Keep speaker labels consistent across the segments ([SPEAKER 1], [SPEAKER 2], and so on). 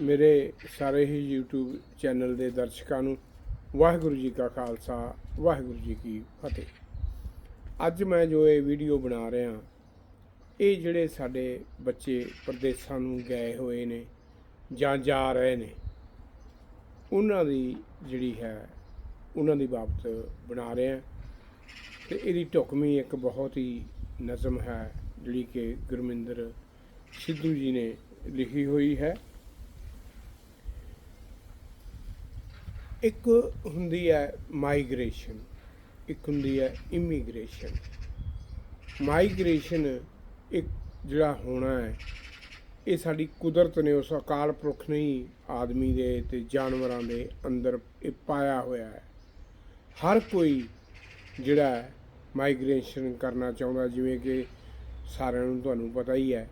[SPEAKER 1] ਮੇਰੇ ਸਾਰੇ ਹੀ YouTube channel ਦੇ ਦਰਸ਼ਕਾਂ ਨੂੰ ਵਾਹਿਗੁਰੂ ਜੀ ਕਾ ਖਾਲਸਾ, ਵਾਹਿਗੁਰੂ ਜੀ ਕੀ ਫਤਿਹ। ਅੱਜ ਮੈਂ ਜੋ ਇਹ ਵੀਡੀਓ ਬਣਾ ਰਿਹਾ, ਇਹ ਜਿਹੜੇ ਸਾਡੇ ਬੱਚੇ ਪ੍ਰਦੇਸਾਂ ਨੂੰ ਗਏ ਹੋਏ ਨੇ ਜਾਂ ਜਾ ਰਹੇ ਨੇ, ਉਹਨਾਂ ਦੀ ਜਿਹੜੀ ਹੈ, ਉਹਨਾਂ ਦੀ ਬਾਬਤ ਬਣਾ ਰਿਹਾ ਤੇ ਇਹਦੀ ਢੁਕਵੀਂ ਇੱਕ ਬਹੁਤ ਹੀ ਨਜ਼ਮ ਹੈ, ਜਿਹੜੀ ਕਿ ਗੁਰਮਿੰਦਰ ਸਿੱਧੂ ਜੀ ਨੇ ਲਿਖੀ ਹੋਈ ਹੈ। ਇੱਕ ਹੁੰਦੀ ਹੈ ਮਾਈਗ੍ਰੇਸ਼ਨ, ਇੱਕ ਹੁੰਦੀ ਹੈ ਇਮੀਗ੍ਰੇਸ਼ਨ। ਮਾਈਗ੍ਰੇਸ਼ਨ ਇੱਕ ਜਿਹੜਾ ਹੋਣਾ ਹੈ, ਇਹ ਸਾਡੀ ਕੁਦਰਤ ਨੇ ਉਸ ਅਕਾਲ ਪੁਰਖ ਨੇ ਹੀ ਆਦਮੀ ਦੇ ਤੇ ਜਾਨਵਰਾਂ ਦੇ ਅੰਦਰ ਇਹ ਪਾਇਆ ਹੋਇਆ ਹੈ। ਹਰ ਕੋਈ ਜਿਹੜਾ ਹੈ ਮਾਈਗ੍ਰੇਸ਼ਨ ਕਰਨਾ ਚਾਹੁੰਦਾ, ਜਿਵੇਂ ਕਿ ਸਾਰਿਆਂ ਨੂੰ ਤੁਹਾਨੂੰ ਪਤਾ ਹੀ ਹੈ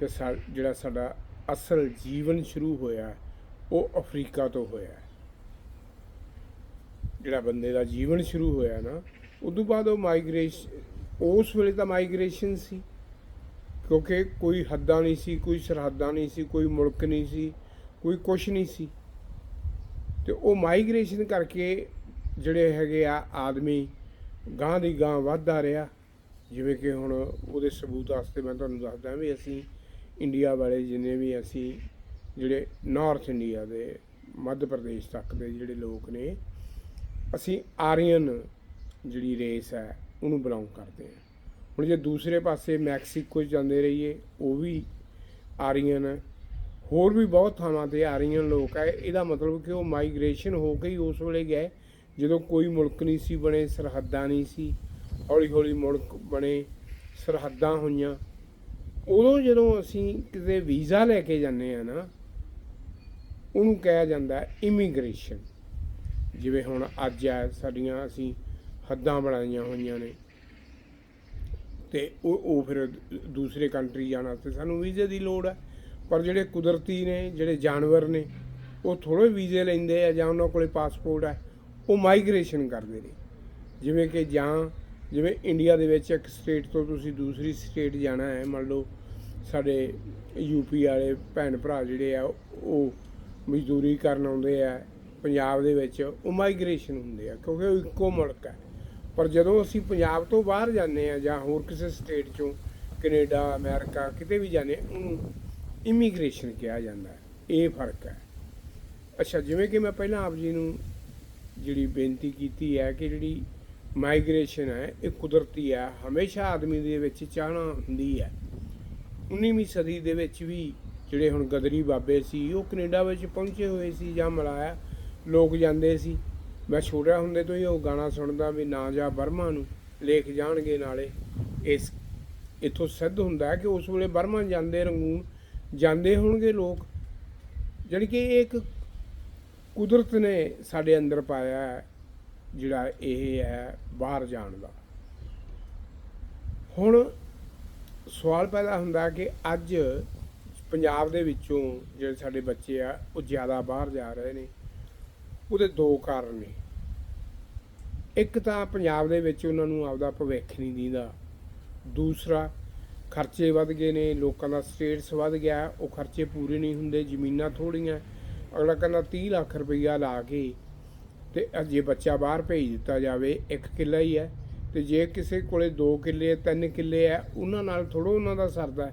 [SPEAKER 1] ਕਿ ਸਾ- ਜਿਹੜਾ ਸਾਡਾ ਅਸਲ ਜੀਵਨ ਸ਼ੁਰੂ ਹੋਇਆ, ਉਹ ਅਫਰੀਕਾ ਤੋਂ ਹੋਇਆ ਜਿਹੜਾ ਬੰਦੇ ਦਾ ਜੀਵਨ ਸ਼ੁਰੂ ਹੋਇਆ ਨਾ, ਉਦੋਂ ਬਾਅਦ ਉਹ ਮਾਈਗ੍ਰੇਸ਼ਨ ਉਸ ਵੇਲੇ ਤਾਂ ਮਾਈਗ੍ਰੇਸ਼ਨ ਸੀ। ਕਿਉਂਕਿ ਕੋਈ ਹੱਦਾਂ ਨਹੀਂ ਸੀ, ਕੋਈ ਸਰਹੱਦਾਂ ਨਹੀਂ ਸੀ, ਕੋਈ ਮੁਲਕ ਨਹੀਂ ਸੀ, ਕੋਈ ਕੁਛ ਨਹੀਂ ਸੀ। ਤੇ ਉਹ ਮਾਈਗ੍ਰੇਸ਼ਨ ਕਰਕੇ ਜਿਹੜੇ ਹੈਗੇ ਆ ਆਦਮੀ ਗਾਂ ਦੀ ਗਾਂ ਵੱਧਦਾ ਰਿਹਾ। ਜਿਵੇਂ ਕਿ ਹੁਣ ਉਹਦੇ ਸਬੂਤ ਵਾਸਤੇ ਮੈਂ ਤੁਹਾਨੂੰ ਦੱਸਦਾ ਵੀ ਅਸੀਂ ਇੰਡੀਆ ਵਾਲੇ ਜਿੰਨੇ ਵੀ ਅਸੀਂ, ਜਿਹੜੇ ਨਾਰਥ ਇੰਡੀਆ ਦੇ ਮੱਧ ਪ੍ਰਦੇਸ਼ ਤੱਕ ਦੇ ਜਿਹੜੇ ਲੋਕ ਨੇ ਅਸੀਂ ਆਰੀਅਨ ਜਿਹੜੀ ਰੇਸ ਹੈ, ਉਹਨੂੰ ਬਿਲੋਂਗ ਕਰਦੇ ਹਾਂ। ਹੁਣ ਜੇ ਦੂਸਰੇ ਪਾਸੇ ਮੈਕਸੀਕੋ 'ਚ ਜਾਂਦੇ ਰਹੀਏ, ਉਹ ਵੀ ਆਰੀਅਨ ਹੈ। ਹੋਰ ਵੀ ਬਹੁਤ ਥਾਵਾਂ ਤੇ ਆਰੀਅਨ ਲੋਕ ਹੈ। ਇਹਦਾ ਮਤਲਬ ਕਿ ਉਹ ਮਾਈਗ੍ਰੇਸ਼ਨ ਹੋ ਕੇ ਹੀ ਉਸ ਵੇਲੇ ਗਏ ਜਦੋਂ ਕੋਈ ਮੁਲਕ ਨਹੀਂ ਸੀ ਬਣੇ, ਸਰਹੱਦਾਂ ਨਹੀਂ ਸੀ ਹੌਲੀ ਹੌਲੀ ਮੁਲਕ ਬਣੇ, ਸਰਹੱਦਾਂ ਹੋਈਆਂ। ਉਦੋਂ ਜਦੋਂ ਅਸੀਂ ਕਿਤੇ ਵੀਜ਼ਾ ਲੈ ਕੇ ਜਾਂਦੇ ਆ ਨਾ, ਉਹਨੂੰ ਕਿਹਾ ਜਾਂਦਾ ਇਮੀਗ੍ਰੇਸ਼ਨ ਜਿਵੇਂ ਹੁਣ ਅੱਜ ਆ ਸਾਡੀਆਂ ਅਸੀਂ ਹੱਦਾਂ ਬਣਾਈਆਂ ਹੋਈਆਂ ਨੇ। ਤੇ ਉਹ ਉਹ ਫਿਰ ਦੂਸਰੇ ਕੰਟਰੀ ਜਾਣਾ ਤੇ ਸਾਨੂੰ ਵੀਜ਼ੇ ਦੀ ਲੋੜ ਹੈ ਪਰ ਜਿਹੜੇ ਕੁਦਰਤੀ ਨੇ, ਜਿਹੜੇ ਜਾਨਵਰ ਨੇ, ਉਹ ਥੋੜੇ ਵੀਜ਼ੇ ਲੈਂਦੇ ਆ ਜਾਂ ਉਹਨਾਂ ਕੋਲੇ ਪਾਸਪੋਰਟ ਹੈ ਉਹ ਮਾਈਗ੍ਰੇਸ਼ਨ ਕਰਦੇ ਨੇ। ਜਿਵੇਂ ਕਿ ਜਾਂ ਜਿਵੇਂ ਇੰਡੀਆ ਦੇ ਵਿੱਚ ਇੱਕ ਸਟੇਟ ਤੋਂ ਤੁਸੀਂ ਦੂਸਰੀ ਸਟੇਟ ਜਾਣਾ ਹੈ, ਮੰਨ ਲਓ ਸਾਡੇ ਯੂਪੀ ਵਾਲੇ ਭੈਣ ਭਰਾ ਜਿਹੜੇ ਆ, ਉਹ ਮਜ਼ਦੂਰੀ ਕਰਨ ਆਉਂਦੇ ਆ ਪੰਜਾਬ ਦੇ ਵਿੱਚ ਉਹ ਮਾਈਗ੍ਰੇਸ਼ਨ ਹੁੰਦੇ ਆ ਕਿਉਂਕਿ ਉਹ ਇੱਕੋ ਮੁਲਕ ਹੈ ਪਰ ਜਦੋਂ ਅਸੀਂ ਪੰਜਾਬ ਤੋਂ ਬਾਹਰ ਜਾਂਦੇ ਆ ਜਾਂ ਹੋਰ ਕਿਸੇ ਸਟੇਟ ਚੋਂ ਕੈਨੇਡਾ ਅਮਰੀਕਾ ਕਿਤੇ ਵੀ ਜਾਂਦੇ ਹਾਂ, ਉਹਨੂੰ ਇਮੀਗ੍ਰੇਸ਼ਨ ਕਿਹਾ ਜਾਂਦਾ ਇਹ ਫ਼ਰਕ ਹੈ। ਅੱਛਾ ਜਿਵੇਂ ਕਿ ਮੈਂ ਪਹਿਲਾਂ ਆਪ ਜੀ ਨੂੰ ਜਿਹੜੀ ਬੇਨਤੀ ਕੀਤੀ ਹੈ ਕਿ ਜਿਹੜੀ ਮਾਈਗ੍ਰੇਸ਼ਨ ਹੈ ਇਹ ਕੁਦਰਤੀ ਹੈ ਹਮੇਸ਼ਾ ਆਦਮੀ ਦੇ ਵਿੱਚ ਚਾਹਨਾ ਹੁੰਦੀ ਹੈ। 19ਵੀਂ ਸਦੀ ਦੇ ਵਿੱਚ ਵੀ ਜਿਹੜੇ ਹੁਣ ਗਦਰੀ ਬਾਬੇ ਸੀ ਉਹ ਕੈਨੇਡਾ ਵਿੱਚ ਪਹੁੰਚੇ ਹੋਏ ਸੀ ਜਾਂ ਮਲਾਇਆ ਲੋਕ ਜਾਂਦੇ ਸੀ। ਮੈਂ ਛੋਟਾ ਹੁੰਦੇ ਤੋਂ ਹੀ ਉਹ ਗਾਣਾ ਸੁਣਦਾ ਵੀ ਨਾ ਜਾ ਬਰਮਾ ਨੂੰ, ਲੇਖ ਜਾਣਗੇ ਨਾਲੇ। ਇਸ, ਇਥੋਂ ਸਿੱਧ ਹੁੰਦਾ ਹੈ ਕਿ ਉਸ ਵੇਲੇ ਬਰਮਾ ਜਾਂਦੇ ਰੰਗੂਨ, ਜਾਂਦੇ ਹੋਣਗੇ ਲੋਕ। ਜਾਣੀ ਕਿ ਇਹ ਇੱਕ ਕੁਦਰਤ ਨੇ ਸਾਡੇ ਅੰਦਰ ਪਾਇਆ ਹੈ, ਜਿਹੜਾ ਇਹ ਹੈ ਬਾਹਰ ਜਾਣ ਦਾ। ਹੁਣ ਸਵਾਲ ਪੈਦਾ ਹੁੰਦਾ ਕਿ ਅੱਜ ਪੰਜਾਬ ਦੇ ਵਿੱਚੋਂ ਜਿਹੜੇ ਸਾਡੇ ਬੱਚੇ ਆ, ਉਹ ਜ਼ਿਆਦਾ ਬਾਹਰ ਜਾ ਰਹੇ ਨੇ। ਉਹਦੇ ਦੋ ਕਾਰਨ ਨੇ। ਇੱਕ ਤਾਂ ਪੰਜਾਬ ਦੇ ਵਿੱਚ ਉਹਨਾਂ ਨੂੰ ਆਪਦਾ ਭਵਿੱਖ ਨਹੀਂ ਦੀਦਾ। ਦੂਸਰਾ, ਖਰਚੇ ਵੱਧ ਗਏ ਨੇ, ਲੋਕਾਂ ਦਾ ਸਟੇਟਸ ਵੱਧ ਗਿਆ, ਉਹ ਖਰਚੇ ਪੂਰੇ ਨਹੀਂ ਹੁੰਦੇ, ਜ਼ਮੀਨਾਂ ਥੋੜੀਆਂ ਅਗਲਾ ਕਹਿੰਦਾ 30 ਲੱਖ ਰੁਪਈਆ ਲਾ ਕੇ ਤੇ ਜੇ ਬੱਚਾ ਬਾਹਰ ਭੇਜ ਦਿੱਤਾ ਜਾਵੇ, ਇੱਕ ਕਿੱਲਾ ਹੀ ਹੈ। ਤੇ ਜੇ ਕਿਸੇ ਕੋਲੇ 2 ਕਿੱਲੇ 3 ਕਿੱਲੇ ਹੈ, ਉਹਨਾਂ ਨਾਲ ਥੋੜੋ ਉਹਨਾਂ ਦਾ ਸਰਦਾ ਹੈ।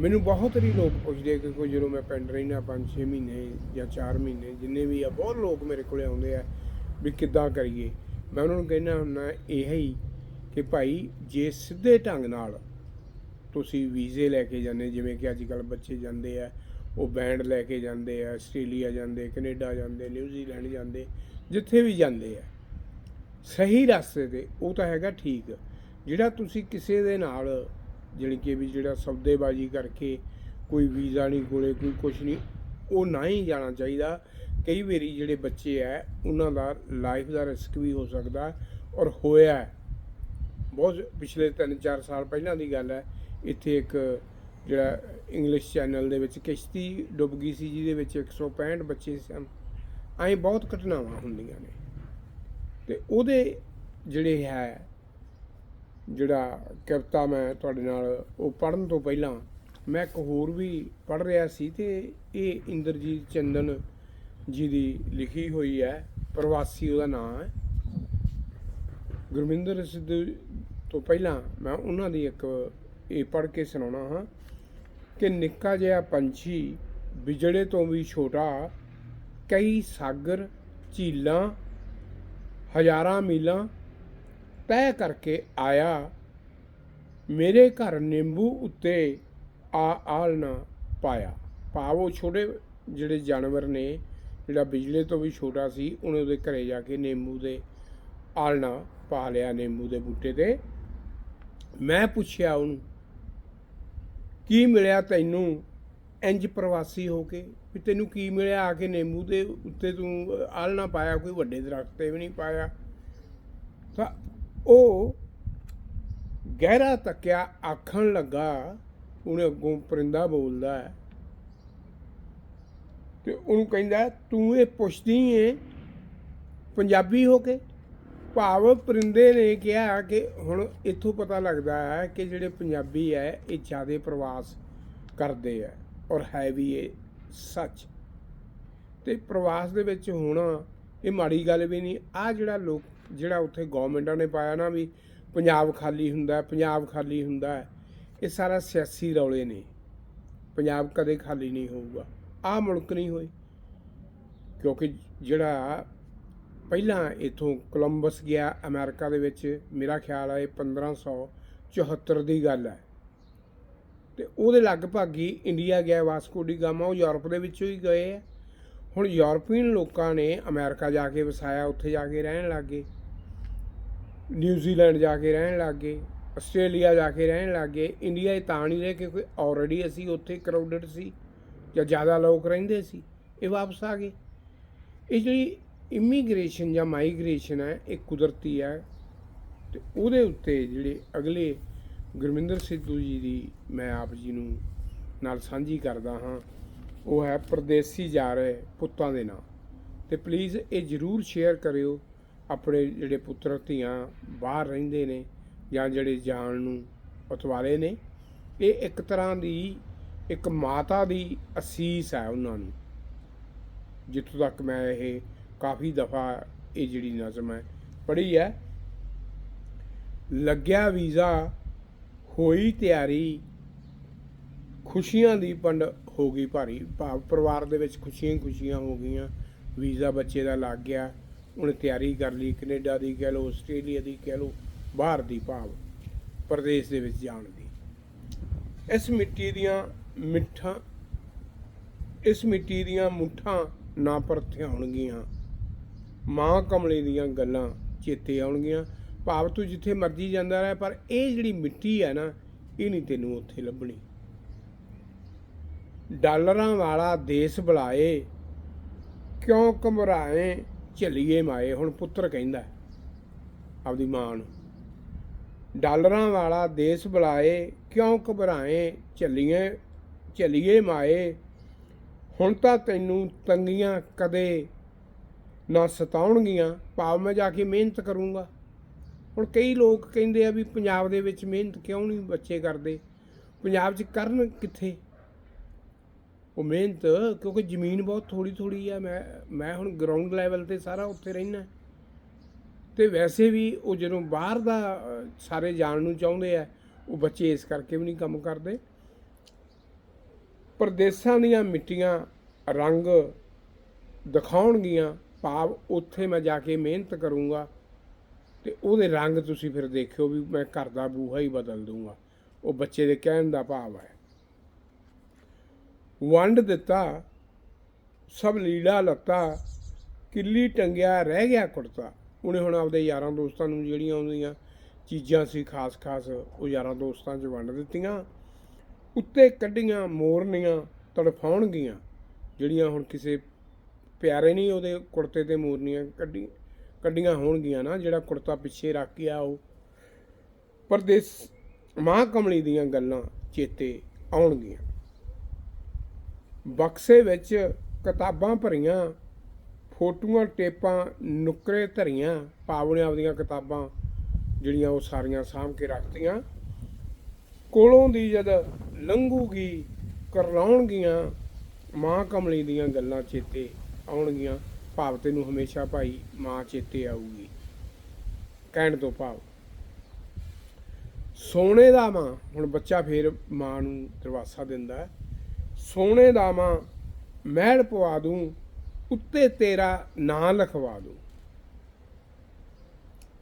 [SPEAKER 1] ਮੈਨੂੰ ਬਹੁਤ ਹੀ ਲੋਕ ਪੁੱਛਦੇ ਕਿ ਕੋਈ ਜਦੋਂ ਮੈਂ ਪਿੰਡ ਰਹਿਣਾ 5-6 ਮਹੀਨੇ ਜਾਂ 4 ਮਹੀਨੇ, ਜਿੰਨੇ ਵੀ ਆ, ਬਹੁਤ ਲੋਕ ਮੇਰੇ ਕੋਲੇ ਆਉਂਦੇ ਆ ਵੀ ਕਿੱਦਾਂ ਕਰੀਏ। ਮੈਂ ਉਹਨਾਂ ਨੂੰ ਕਹਿਣਾ ਹੁੰਦਾ, ਇਹ ਹੀ ਕਿ ਭਾਈ, ਜੇ ਸਿੱਧੇ ਢੰਗ ਨਾਲ ਤੁਸੀਂ ਵੀਜ਼ੇ ਲੈ ਕੇ ਜਾਂਦੇ, ਜਿਵੇਂ ਕਿ ਅੱਜ ਕੱਲ ਬੱਚੇ ਜਾਂਦੇ ਆ, ਉਹ ਬੈਂਡ ਲੈ ਕੇ ਜਾਂਦੇ ਆ, ਆਸਟ੍ਰੇਲੀਆ ਜਾਂਦੇ, ਕੈਨੇਡਾ ਜਾਂਦੇ, ਨਿਊਜ਼ੀਲੈਂਡ ਜਾਂਦੇ, ਜਿੱਥੇ ਵੀ ਜਾਂਦੇ ਆ, ਸਹੀ ਰਸਤੇ ਤੇ ਉਹ ਤਾਂ ਹੈਗਾ ਠੀਕ। ਜਿਹੜਾ ਤੁਸੀਂ ਕਿਸੇ ਦੇ ਨਾਲ ਜਿਹੜੀ ਕਿ ਵੀ ਜਿਹੜਾ ਸੌਦੇਬਾਜ਼ੀ ਕਰਕੇ ਕੋਈ ਵੀਜ਼ਾ ਨਹੀਂ, ਕੋਲੇ ਕੋਈ ਕੁਝ ਨਹੀਂ, ਉਹ ਨਾ ਹੀ ਜਾਣਾ ਚਾਹੀਦਾ। ਕਈ ਵਾਰੀ ਜਿਹੜੇ ਬੱਚੇ ਆ, ਉਹਨਾਂ ਦਾ ਲਾਈਫ ਦਾ ਰਿਸਕ ਵੀ ਹੋ ਸਕਦਾ ਔਰ ਹੋਇਆ ਬਹੁਤ ਪਿਛਲੇ 3-4 ਸਾਲ ਪਹਿਲਾਂ ਦੀ ਗੱਲ ਹੈ, ਇੱਥੇ ਇੱਕ ਜਿਹੜਾ ਇੰਗਲਿਸ਼ ਚੈਨਲ ਦੇ ਵਿੱਚ ਕਿਸ਼ਤੀ ਡੁੱਬ ਗਈ ਸੀ, ਜਿਹਦੇ ਵਿੱਚ 165 ਬੱਚੇ ਸਨ। ਐਂ ਬਹੁਤ ਘਟਨਾਵਾਂ ਹੁੰਦੀਆਂ ਨੇ। ਤੇ ਉਹਦੇ ਜਿਹੜੇ ਹੈ ਜਿਹੜਾ ਕਵਿਤਾ ਮੈਂ ਤੁਹਾਡੇ ਨਾਲ ਉਹ ਪੜਨ ਤੋਂ ਪਹਿਲਾਂ ਮੈਂ ਇੱਕ ਹੋਰ ਵੀ ਪੜ੍ਹ ਰਿਹਾ ਸੀ ਤੇ ਇਹ ਇੰਦਰਜੀਤ ਚੰਦਨ ਜੀ ਦੀ ਲਿਖੀ ਹੋਈ ਹੈ, ਪ੍ਰਵਾਸੀ ਉਹਦਾ ਨਾਮ ਹੈ। ਗੁਰਮਿੰਦਰ ਸਿੱਧੂ ਤੋਂ ਪਹਿਲਾਂ ਮੈਂ ਉਹਨਾਂ ਦੀ ਇੱਕ ਇਹ ਪੜ੍ਹ ਕੇ ਸੁਣਾਉਣਾ ਹਾਂ ਕਿ ਨਿੱਕਾ ਜਿਹਾ ਪੰਛੀ ਵਿਜੜੇ ਤੋਂ ਵੀ ਛੋਟਾ, ਕਈ ਸਾਗਰ, ਝੀਲਾਂ, ਹਜ਼ਾਰਾਂ ਮੀਲਾਂ ਤੈਅ ਕਰਕੇ ਆਇਆ। ਮੇਰੇ ਘਰ ਨਿੰਬੂ ਉੱਤੇ ਆ ਆਲਣਾ ਪਾਇਆ। ਭਾਵ ਉਹ ਛੋਟੇ ਜਿਹੜੇ ਜਾਨਵਰ ਨੇ, ਜਿਹੜਾ ਬਿਜਲੇ ਤੋਂ ਵੀ ਛੋਟਾ ਸੀ, ਉਹਨੇ ਉਹਦੇ ਘਰੇ ਜਾ ਕੇ ਨਿੰਬੂ ਦੇ ਆਲਣਾ ਪਾ ਲਿਆ, ਨਿੰਬੂ ਦੇ ਬੂਟੇ ਤੇ। ਮੈਂ ਪੁੱਛਿਆ ਉਹਨੂੰ, ਕੀ ਮਿਲਿਆ ਤੈਨੂੰ? ਇੰਜ ਪ੍ਰਵਾਸੀ ਹੋ ਕੇ? ਵੀ ਤੈਨੂੰ ਕੀ ਮਿਲਿਆ ਆ ਕੇ ਨਿੰਬੂ ਦੇ ਉੱਤੇ ਤੂੰ ਆਲਣਾ ਪਾਇਆ? ਕੋਈ ਵੱਡੇ ਦਰਖਤ ਤੇ ਵੀ ਨਹੀਂ ਪਾਇਆ? ਤਾਂ ਉਹ ਗਹਿਰਾ ਤੱਕਿਆ ਆਖਣ ਲੱਗਾ, ਉਹਨੇ ਅੱਗੋਂ ਪਰਿੰਦਾ ਬੋਲਦਾ ਹੈ ਤੇ ਉਹਨੂੰ ਕਹਿੰਦਾ, ਤੂੰ ਇਹ ਪੁੱਛਦੀ ਏ, ਪੰਜਾਬੀ ਹੋ ਕੇ? ਭਾਵ ਪਰਿੰਦੇ ਨੇ ਕਿਹਾ ਕਿ ਹੁਣ ਇੱਥੋਂ ਪਤਾ ਲੱਗਦਾ ਹੈ ਕਿ ਜਿਹੜੇ ਪੰਜਾਬੀ ਹੈ, ਇਹ ਜ਼ਿਆਦੇ ਪ੍ਰਵਾਸ ਕਰਦੇ ਆ ਔਰ ਹੈ ਵੀ ਇਹ ਸੱਚ। ਤੇ ਪ੍ਰਵਾਸ ਦੇ ਵਿੱਚ ਹੋਣਾ ਇਹ ਮਾੜੀ ਗੱਲ ਵੀ ਨਹੀਂ ਆ ਜਿਹੜਾ ਲੋਕ ਜਿਹੜਾ ਉੱਥੇ ਗਵਰਨਮੈਂਟਾਂ ਨੇ ਪਾਇਆ ਨਾ ਵੀ ਪੰਜਾਬ ਖਾਲੀ ਹੁੰਦਾ, ਪੰਜਾਬ ਖਾਲੀ ਹੁੰਦਾ, ਇਹ ਸਾਰਾ ਸਿਆਸੀ ਰੌਲੇ ਨੇ। ਪੰਜਾਬ ਕਦੇ ਖਾਲੀ ਨਹੀਂ ਹੋਊਗਾ। ਆ ਮੁਲਕ ਨਹੀਂ ਹੋਏ। ਕਿਉਂਕਿ ਜਿਹੜਾ ਪਹਿਲਾਂ ਇਥੋਂ ਕੋਲੰਬਸ ਗਿਆ, ਅਮਰੀਕਾ ਦੇ ਵਿੱਚ, ਮੇਰਾ ਖਿਆਲ ਹੈ ਇਹ 1574 ਦੀ ਗੱਲ ਹੈ। ਤੇ ਉਹਦੇ ਲਗਭਗ ਹੀ ਇੰਡੀਆ ਗਿਆ, ਵਾਸਕੋ ਡੀ ਗਾਮਾ, ਉਹ ਯੂਰਪ ਦੇ ਵਿੱਚੋਂ ਹੀ ਗਏ ਆ। ਹੁਣ ਯੂਰਪੀਅਨ ਲੋਕਾਂ ਨੇ ਅਮਰੀਕਾ ਜਾ ਕੇ ਵਸਾਇਆ, ਉੱਥੇ ਜਾ ਕੇ ਰਹਿਣ ਲੱਗੇ ਨਿਊਜ਼ੀਲੈਂਡ ਜਾ ਕੇ ਰਹਿਣ ਲੱਗ ਗਏ, ਆਸਟ੍ਰੇਲੀਆ ਜਾ ਕੇ ਰਹਿਣ ਲੱਗ ਗਏ। ਇੰਡੀਆ ਇਹ ਤਾਂ ਨਹੀਂ ਰਹੇ ਕਿਉਂਕਿ ਆਲਰੇਡੀ ਅਸੀਂ ਉੱਥੇ ਕਰਾਊਡਡ ਸੀ ਜਾਂ ਜ਼ਿਆਦਾ ਲੋਕ ਰਹਿੰਦੇ ਸੀ, ਇਹ ਵਾਪਸ ਆ ਗਏ। ਇਹ ਜਿਹੜੀ ਇਮੀਗ੍ਰੇਸ਼ਨ ਜਾਂ ਮਾਈਗ੍ਰੇਸ਼ਨ ਹੈ, ਇਹ ਕੁਦਰਤੀ ਹੈ ਤੇ ਉਹਦੇ ਉੱਤੇ ਜਿਹੜੇ ਅਗਲੇ ਗੁਰਮਿੰਦਰ ਸਿੱਧੂ ਜੀ ਦੀ ਮੈਂ ਆਪ ਜੀ ਨੂੰ ਨਾਲ ਸਾਂਝੀ ਕਰਦਾ ਹਾਂ, ਉਹ ਹੈ ਪਰਦੇਸੀ ਜਾ ਰਹੇ ਪੁੱਤਾਂ ਦੇ ਨਾਂ। ਤੇ ਪਲੀਜ਼ ਇਹ ਜਰੂਰ ਸ਼ੇਅਰ ਕਰਿਓ ਆਪਣੇ ਜਿਹੜੇ ਪੁੱਤਰ ਧੀਆਂ ਬਾਹਰ ਰਹਿੰਦੇ ਨੇ ਜਾਂ ਜਿਹੜੇ ਜਾਣ ਨੂੰ ਉਤਵਾਰੇ ਨੇ, ਇਹ ਇੱਕ ਤਰ੍ਹਾਂ ਦੀ ਇੱਕ ਮਾਤਾ ਦੀ ਅਸੀਸ ਹੈ ਉਹਨਾਂ ਨੂੰ। ਜਿੱਥੋਂ ਤੱਕ ਮੈਂ ਇਹ ਕਾਫੀ ਦਫਾ ਇਹ ਜਿਹੜੀ ਨਜ਼ਮ ਹੈ ਪੜ੍ਹੀ ਹੈ, ਲੱਗਿਆ ਵੀਜ਼ਾ ਹੋਈ ਤਿਆਰੀ ਖੁਸ਼ੀਆਂ ਦੀ ਪੰਡ ਹੋ ਗਈ ਭਾਰੀ। ਭਾਵ ਪਰਿਵਾਰ ਦੇ ਵਿੱਚ ਖੁਸ਼ੀਆਂ ਖੁਸ਼ੀਆਂ ਹੋ ਗਈਆਂ। ਵੀਜ਼ਾ ਬੱਚੇ ਦਾ ਲੱਗ ਗਿਆ। ਉਹਨੇ ਤਿਆਰੀ ਕਰ ਲਈ, ਕੈਨੇਡਾ ਦੀ ਕਹਿ ਲਓ, ਆਸਟ੍ਰੇਲੀਆ ਦੀ ਕਹਿ ਲਓ, ਬਾਹਰ ਦੀ ਭਾਵ, ਪ੍ਰਦੇਸ਼ ਦੇ ਵਿੱਚ ਜਾਣ ਦੀ। ਇਸ ਮਿੱਟੀ ਦੀਆਂ ਮਿੱਠਾਂ, ਇਸ ਮਿੱਟੀ ਦੀਆਂ ਮੁੱਠਾਂ ਨਾ ਪਰਥਿਆਉਣਗੀਆਂ ਮਾਂ ਕਮਲੇ ਦੀਆਂ ਗੱਲਾਂ ਚੇਤੇ ਆਉਣਗੀਆਂ। ਭਾਵ ਤੂੰ ਜਿੱਥੇ ਮਰਜ਼ੀ ਜਾਂਦਾ ਰਹਿ, ਪਰ ਇਹ ਜਿਹੜੀ ਮਿੱਟੀ ਹੈ ਨਾ, ਇਹ ਨਹੀਂ ਤੈਨੂੰ ਉੱਥੇ ਲੱਭਣੀ। ਡਾਲਰਾਂ ਵਾਲਾ ਦੇਸ਼ ਬੁਲਾਏ, ਕਿਉਂ ਘਬਰਾਏ? ਝੱਲੀਏ ਮਾਏ, ਹੁਣ ਪੁੱਤਰ ਕਹਿੰਦਾ, ਆਪਦੀ ਮਾਂ ਨੂੰ, ਡਾਲਰਾਂ ਵਾਲਾ ਦੇਸ਼ ਬੁਲਾਏ, ਕਿਉਂ ਘਬਰਾਏ, ਝੱਲੀਏ ਝੱਲੀਏ ਮਾਏ, ਹੁਣ ਤਾਂ ਤੈਨੂੰ ਤੰਗੀਆਂ ਕਦੇ ਨਾ ਸਤਾਉਣਗੀਆਂ, ਭਾਵ ਮੈਂ ਜਾ ਕੇ ਮਿਹਨਤ ਕਰੂੰਗਾ। ਹੁਣ ਕਈ ਲੋਕ ਕਹਿੰਦੇ ਆ ਵੀ ਪੰਜਾਬ ਦੇ ਵਿੱਚ ਮਿਹਨਤ ਕਿਉਂ ਨਹੀਂ ਬੱਚੇ ਕਰਦੇ? ਪੰਜਾਬ 'ਚ ਕਰਨ ਕਿੱਥੇ? ਉਹ ਮਿਹਨਤ, ਕਿਉਂਕਿ ਜ਼ਮੀਨ ਬਹੁਤ ਥੋੜੀ ਥੋੜੀ ਆ, ਮੈਂ ਮੈਂ ਹੁਣ ਗਰਾਊਂਡ ਲੈਵਲ ਤੇ ਸਾਰਾ ਉੱਥੇ ਰਹਿਣਾ ਤੇ ਵੈਸੇ ਵੀ ਉਹ ਜਦੋਂ ਬਾਹਰ ਦਾ ਸਾਰੇ ਜਾਣ ਨੂੰ ਚਾਹੁੰਦੇ ਆ, ਉਹ ਬੱਚੇ ਇਸ ਕਰਕੇ ਵੀ ਨਹੀਂ ਕੰਮ ਕਰਦੇ। ਪ੍ਰਦੇਸਾਂ ਦੀਆਂ ਮਿੱਟੀਆਂ ਰੰਗ ਦਿਖਾਉਣਗੀਆਂ, ਭਾਵ ਉੱਥੇ ਮੈਂ ਜਾ ਕੇ ਮਿਹਨਤ ਕਰੂੰਗਾ। ਤੇ ਉਹਦੇ ਰੰਗ ਤੁਸੀਂ ਫਿਰ ਦੇਖਿਓ ਵੀ ਮੈਂ ਘਰ ਦਾ ਬੂਹਾ ਹੀ ਬਦਲ ਦੂੰਗਾ। ਉਹ ਬੱਚੇ ਦੇ ਕਹਿਣ ਦਾ ਭਾਵ ਹੈ। ਵੰਡ ਦਿੱਤਾ, ਸਭ ਲੀੜਾ ਲੱਤਾ, ਕਿੱਲੀ ਟੰਗਿਆ, ਰਹਿ ਗਿਆ ਕੁੜਤਾ। ਉਹਨੇ ਹੁਣ ਆਪਦੇ ਯਾਰਾਂ ਦੋਸਤਾਂ ਨੂੰ ਜਿਹੜੀਆਂ ਉਹਦੀਆਂ ਚੀਜ਼ਾਂ ਸੀ ਖਾਸ-ਖਾਸ ਉਹ ਯਾਰਾਂ ਦੋਸਤਾਂ 'ਚ ਵੰਡ ਦਿੱਤੀਆਂ। ਉੱਤੇ ਕੱਢੀਆਂ, ਮੋਰਨੀਆਂ, ਤੜਫਾਉਣਗੀਆਂ। ਜਿਹੜੀਆਂ ਹੁਣ ਕਿਸੇ ਪਿਆਰੇ ਨਹੀਂ ਉਹਦੇ ਕੁੜਤੇ ਤੇ ਮੋਰਨੀਆਂ ਕੱਢੀ, ਕੱਢੀਆਂ ਹੋਣਗੀਆਂ ਨਾ, ਜਿਹੜਾ ਕੁੜਤਾ ਪਿੱਛੇ ਰੱਖ ਗਿਆ ਉਹ। ਪਰਦੇਸ ਮਾਂ ਕਮਲੀ ਦੀਆਂ ਗੱਲਾਂ ਚੇਤੇ ਆਉਣਗੀਆਂ। ਬਕਸੇ ਵਿੱਚ ਕਿਤਾਬਾਂ ਭਰੀਆਂ, ਫੋਟੋਆਂ, ਟੇਪਾਂ ਨੁਕਰੇ ਧਰੀਆਂ ਪਾਵਨੇ ਆਪਦੀਆਂ ਕਿਤਾਬਾਂ ਜਿਹੜੀਆਂ ਉਹ ਸਾਰੀਆਂ ਸਾਂਭ ਕੇ ਰੱਖਤੀਆਂ। ਕੋਲੋਂ ਦੀ ਜਦ ਲੰਘੂਗੀ ਕਰਲਾਉਣਗੀਆਂ ਮਾਂ ਕਮਲੀ ਦੀਆਂ ਗੱਲਾਂ ਚੇਤੇ ਆਉਣਗੀਆਂ। ਭਾਵ ਤੈਨੂੰ ਹਮੇਸ਼ਾ ਭਾਈ ਮਾਂ ਚੇਤੇ ਆਊਗੀ। ਕਹਿਣ ਤੋਂ ਭਾਵ, ਸੋਨੇ ਦਾ ਮਾਂ, ਹੁਣ ਬੱਚਾ ਫੇਰ ਮਾਂ ਨੂੰ ਦਰਵਾਸਾ ਦਿੰਦਾ ਸੋਨੇ ਦਾ ਮਾਂ ਮਹਿਲ ਪਵਾ ਦੂੰ, ਉੱਤੇ ਤੇਰਾ ਨਾਂ ਲਿਖਵਾ ਦੂੰ।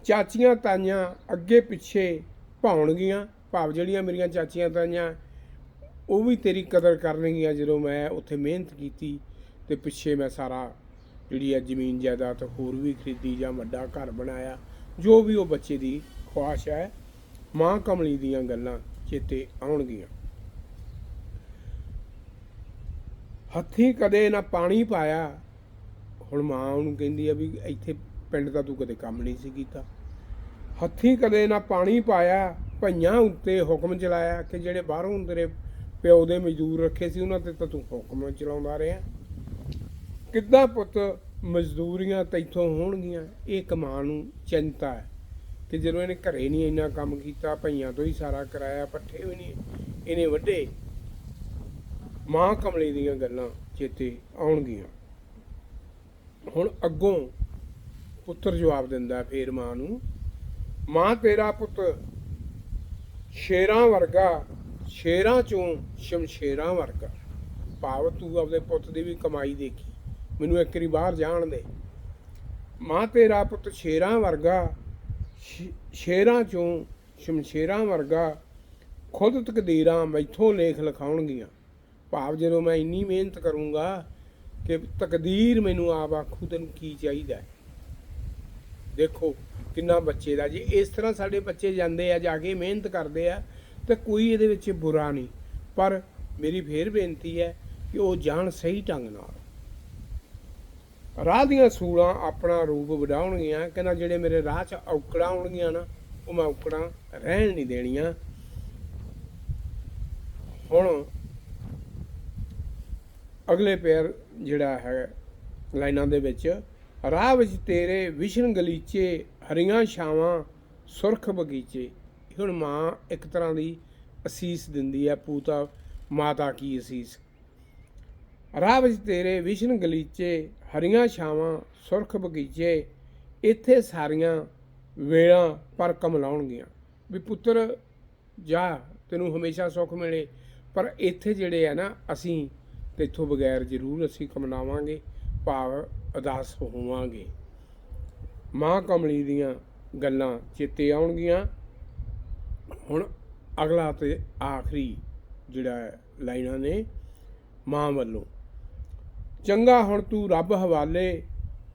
[SPEAKER 1] ਚਾਚੀਆਂ ਤਾਈਆਂ ਅੱਗੇ ਪਿੱਛੇ ਭਾਉਣਗੀਆਂ। ਭਾਵ ਜਿਹੜੀਆਂ ਮੇਰੀਆਂ ਚਾਚੀਆਂ ਤਾਈਆਂ, ਉਹ ਵੀ ਤੇਰੀ ਕਦਰ ਕਰਨਗੀਆਂ ਜਦੋਂ ਮੈਂ ਉੱਥੇ ਮਿਹਨਤ ਕੀਤੀ ਤੇ ਪਿੱਛੇ ਮੈਂ ਸਾਰਾ ਜਿਹੜੀ ਆ ਜ਼ਮੀਨ ਜਾਇਦਾਦ ਹੋਰ ਵੀ ਖਰੀਦੀ ਜਾਂ ਵੱਡਾ ਘਰ ਬਣਾਇਆ, ਜੋ ਵੀ ਉਹ ਬੱਚੇ ਦੀ ਖੁਆਇਸ਼ ਹੈ, ਮਾਂ ਕਮਲੀ ਦੀਆਂ ਗੱਲਾਂ ਚੇਤੇ ਆਉਣਗੀਆਂ। ਹੱਥੀਂ ਕਦੇ ਨਾ ਪਾਣੀ ਪਾਇਆ। ਹੁਣ ਮਾਂ ਉਹਨੂੰ ਕਹਿੰਦੀ ਆ ਵੀ ਇੱਥੇ ਪਿੰਡ ਦਾ ਤੂੰ ਕਦੇ ਕੰਮ ਨਹੀਂ ਸੀ ਕੀਤਾ। ਹੱਥੀਂ ਕਦੇ ਨਾ ਪਾਣੀ ਪਾਇਆ, ਭਈਆਂ ਉੱਤੇ ਹੁਕਮ ਚਲਾਇਆ ਕਿ ਜਿਹੜੇ ਬਾਹਰੋਂ ਤੇਰੇ ਪਿਓ ਦੇ ਮਜ਼ਦੂਰ ਰੱਖੇ ਸੀ, ਉਹਨਾਂ ਤੇ ਤਾਂ ਤੂੰ ਹੁਕਮ ਚਲਾਉਂਦਾ ਰਿਹਾ। ਕਿੱਦਾਂ ਪੁੱਤ ਮਜ਼ਦੂਰੀਆਂ ਤੈਥੋਂ ਹੋਣਗੀਆਂ? ਇਹ ਇੱਕ ਮਾਂ ਨੂੰ ਚਿੰਤਾ ਹੈ ਕਿ ਜਦੋਂ ਇਹਨੇ ਘਰੇ ਨਹੀਂ ਇੰਨਾ ਕੰਮ ਕੀਤਾ, ਭਈਆਂ ਤੋਂ ਹੀ ਸਾਰਾ ਕਰਾਇਆ ਪੱਠੇ ਵੀ ਨਹੀਂ, ਇਹਨੇ ਵੱਡੇ ਮਾਂ ਕਮਲੀ ਦੀਆਂ ਗੱਲਾਂ ਚੇਤੇ ਆਉਣਗੀਆਂ। ਹੁਣ ਅੱਗੋਂ ਪੁੱਤਰ ਜਵਾਬ ਦਿੰਦਾ ਫੇਰ ਮਾਂ ਨੂੰ, ਮਾਂ, ਤੇਰਾ ਪੁੱਤ ਸ਼ੇਰਾਂ ਵਰਗਾ, ਸ਼ੇਰਾਂ ਚੋਂ ਸ਼ਮਸ਼ੇਰਾਂ ਵਰਗਾ। ਭਾਵ ਤੂੰ ਆਪਦੇ ਪੁੱਤ ਦੀ ਵੀ ਕਮਾਈ ਦੇਖੀ। ਮੈਨੂੰ ਇੱਕ ਵਾਰੀ ਬਾਹਰ ਜਾਣ ਦੇ। ਮਾਂ, ਤੇਰਾ ਪੁੱਤ ਸ਼ੇਰਾਂ ਵਰਗਾ ਸ਼ੇਰਾਂ ਚੋਂ ਸ਼ਮਸ਼ੇਰਾਂ ਵਰਗਾ, ਖੁਦ ਤਕਦੀਰਾਂ ਮੈਥੋਂ ਲੇਖ ਲਿਖਾਉਣਗੀਆਂ। ਭਾਵ ਜਦੋਂ ਮੈਂ ਇੰਨੀ ਮਿਹਨਤ ਕਰੂੰਗਾ ਕਿ ਤਕਦੀਰ ਮੈਨੂੰ ਆਪ ਆਖੂ ਤੈਨੂੰ ਕੀ ਚਾਹੀਦਾ ਦੇਖੋ ਕਿੰਨਾ ਬੱਚੇ ਦਾ, ਜੇ ਇਸ ਤਰ੍ਹਾਂ ਸਾਡੇ ਬੱਚੇ ਜਾਂਦੇ ਆ, ਜਾ ਕੇ ਮਿਹਨਤ ਕਰਦੇ ਆ, ਤੇ ਕੋਈ ਇਹਦੇ ਵਿੱਚ ਬੁਰਾ ਨਹੀਂ। ਪਰ ਮੇਰੀ ਫੇਰ ਬੇਨਤੀ ਹੈ ਕਿ ਉਹ ਜਾਣ ਸਹੀ ਢੰਗ ਨਾਲ। ਰਾਹ ਦੀਆਂ ਸੂਲਾਂ ਆਪਣਾ ਰੂਪ ਵਧਾਉਣਗੀਆਂ, ਕਹਿੰਦਾ ਜਿਹੜੇ ਮੇਰੇ ਰਾਹ 'ਚ ਔਕੜਾਂ ਆਉਣਗੀਆਂ ਨਾ, ਉਹ ਮੈਂ ਔਕੜਾਂ ਰਹਿਣ ਨਹੀਂ ਦੇਣੀਆਂ। ਹੁਣ ਅਗਲੇ ਪੈਰ ਜਿਹੜਾ ਹੈ, ਲਾਈਨਾਂ ਦੇ ਵਿੱਚ, ਰਾਹ ਵਿੱਚ ਤੇਰੇ ਵਿਸ਼ਨ ਗਲੀਚੇ, ਹਰੀਆਂ ਛਾਵਾਂ, ਸੁਰਖ ਬਗੀਚੇ। ਹੁਣ ਮਾਂ ਇੱਕ ਤਰ੍ਹਾਂ ਦੀ ਅਸੀਸ ਦਿੰਦੀ ਹੈ, ਪੂਤਾ, ਮਾਤਾ ਕੀ ਅਸੀਸ। ਰਾਹ ਵਿੱਚ ਤੇਰੇ ਵਿਸ਼ਨ ਗਲੀਚੇ, ਹਰੀਆਂ ਛਾਵਾਂ, ਸੁਰਖ ਬਗੀਚੇ, ਇੱਥੇ ਸਾਰੀਆਂ ਵੇਲਾਂ ਪਰ ਕਮਲਾਉਣਗੀਆਂ। ਵੀ ਪੁੱਤਰ, ਜਾ, ਤੈਨੂੰ ਹਮੇਸ਼ਾ ਸੁੱਖ ਮਿਲੇ, ਪਰ ਇੱਥੇ ਜਿਹੜੇ ਆ ਨਾ, ਅਸੀਂ ਤੇਥੋਂ ਬਗੈਰ ਜ਼ਰੂਰ ਅਸੀਂ ਕਮਲਾਵਾਂਗੇ ਭਾਵ ਅਦਾਸ ਹੋਵਾਂਗੇ। ਮਾਂ ਕਮਲੀ ਦੀਆਂ ਗੱਲਾਂ ਚੇਤੇ ਆਉਣਗੀਆਂ। ਹੁਣ ਅਗਲਾ ਤੇ ਆਖਰੀ ਜਿਹੜਾ ਲਾਈਨਾਂ ਨੇ, ਮਾਂ ਵੱਲੋਂ। ਚੰਗਾ ਹੁਣ ਤੂੰ ਰੱਬ ਹਵਾਲੇ,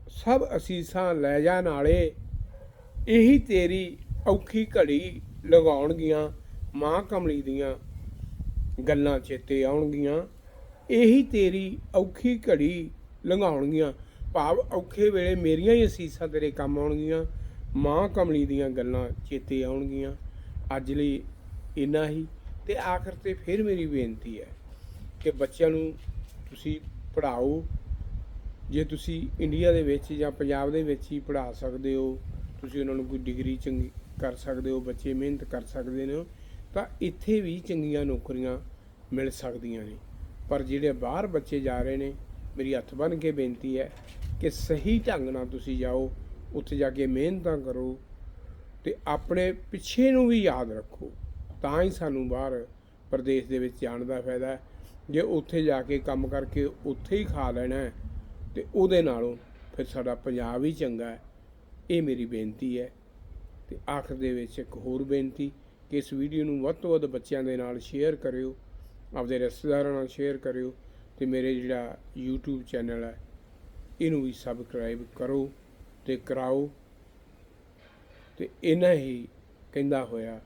[SPEAKER 1] ਸਭ ਅਸੀਸਾਂ ਲੈ ਜਾ ਨਾਲੇ। ਇਹੀ ਤੇਰੀ ਔਖੀ ਘੜੀ ਲਗਾਉਣਗੀਆਂ। ਮਾਂ ਕਮਲੀ ਦੀਆਂ ਗੱਲਾਂ ਚੇਤੇ ਆਉਣਗੀਆਂ। ਇਹੀ ਤੇਰੀ ਔਖੀ ਘੜੀ ਲੰਘਾਉਣਗੀਆਂ। ਭਾਵ ਔਖੇ ਵੇਲੇ ਮੇਰੀਆਂ ਹੀ ਅਸੀਸਾਂ ਤੇਰੇ ਕੰਮ ਆਉਣਗੀਆਂ। ਮਾਂ ਕਮਲੀ ਦੀਆਂ ਗੱਲਾਂ ਚੇਤੇ ਆਉਣਗੀਆਂ। ਅੱਜ ਲਈ ਇੰਨਾ ਹੀ ਤੇ ਆਖਰ ਤੇ ਫਿਰ ਮੇਰੀ ਬੇਨਤੀ ਹੈ ਕਿ ਬੱਚਿਆਂ ਨੂੰ ਤੁਸੀਂ ਪੜ੍ਹਾਓ। ਜੇ ਤੁਸੀਂ ਇੰਡੀਆ ਦੇ ਵਿੱਚ ਜਾਂ ਪੰਜਾਬ ਦੇ ਵਿੱਚ ਹੀ ਪੜ੍ਹਾ ਸਕਦੇ ਹੋ, ਤੁਸੀਂ ਉਹਨਾਂ ਨੂੰ ਕੋਈ ਡਿਗਰੀ ਚੰਗੀ ਕਰ ਸਕਦੇ ਹੋ, ਬੱਚੇ ਮਿਹਨਤ ਕਰ ਸਕਦੇ ਨੇ, ਤਾਂ ਇੱਥੇ ਵੀ ਚੰਗੀਆਂ ਨੌਕਰੀਆਂ ਮਿਲ ਸਕਦੀਆਂ ਨੇ। ਪਰ ਜਿਹੜੇ ਬਾਹਰ ਬੱਚੇ ਜਾ ਰਹੇ ਨੇ, ਮੇਰੀ ਹੱਥ ਬੰਨ੍ਹ ਕੇ ਬੇਨਤੀ ਹੈ ਕਿ ਸਹੀ ਢੰਗ ਨਾਲ ਤੁਸੀਂ ਜਾਓ, ਉੱਥੇ ਜਾ ਕੇ ਮਿਹਨਤਾਂ ਕਰੋ ਤੇ ਆਪਣੇ ਪਿੱਛੇ ਨੂੰ ਵੀ ਯਾਦ ਰੱਖੋ। ਤਾਂ ਹੀ ਸਾਨੂੰ ਬਾਹਰ ਪ੍ਰਦੇਸ਼ ਦੇ ਵਿੱਚ ਜਾਣ ਦਾ ਫਾਇਦਾ ਹੈ। ਜੇ ਉੱਥੇ ਜਾ ਕੇ ਕੰਮ ਕਰਕੇ ਉੱਥੇ ਹੀ ਖਾ ਲੈਣਾ ਹੈ, ਤੇ ਉਹਦੇ ਨਾਲੋਂ ਫਿਰ ਸਾਡਾ ਪੰਜਾਬ ਹੀ ਚੰਗਾ ਹੈ। ਇਹ ਮੇਰੀ ਬੇਨਤੀ ਹੈ। ਤੇ ਆਖਰ ਦੇ ਵਿੱਚ ਇੱਕ ਹੋਰ ਬੇਨਤੀ ਕਿ ਇਸ ਵੀਡੀਓ ਨੂੰ ਵੱਧ ਤੋਂ ਵੱਧ ਬੱਚਿਆਂ ਦੇ ਨਾਲ ਸ਼ੇਅਰ ਕਰਿਓ। ਆਪਦੇ ਰਿਸ਼ਤੇਦਾਰਾਂ ਨਾਲ ਸ਼ੇਅਰ ਕਰਿਓ ਤੇ ਮੇਰੇ ਜਿਹੜਾ YouTube ਚੈਨਲ ਹੈ, ਇਹਨੂੰ ਵੀ ਸਬਸਕ੍ਰਾਈਬ ਕਰੋ ਤੇ ਕਰਾਓ। ਤੇ ਇਹਨਾਂ ਹੀ ਕਹਿੰਦਾ ਹੋਇਆ,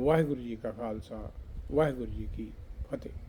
[SPEAKER 1] ਵਾਹਿਗੁਰੂ ਜੀ ਕਾ ਖਾਲਸਾ, ਵਾਹਿਗੁਰੂ ਜੀ ਕੀ ਫਤਿਹ।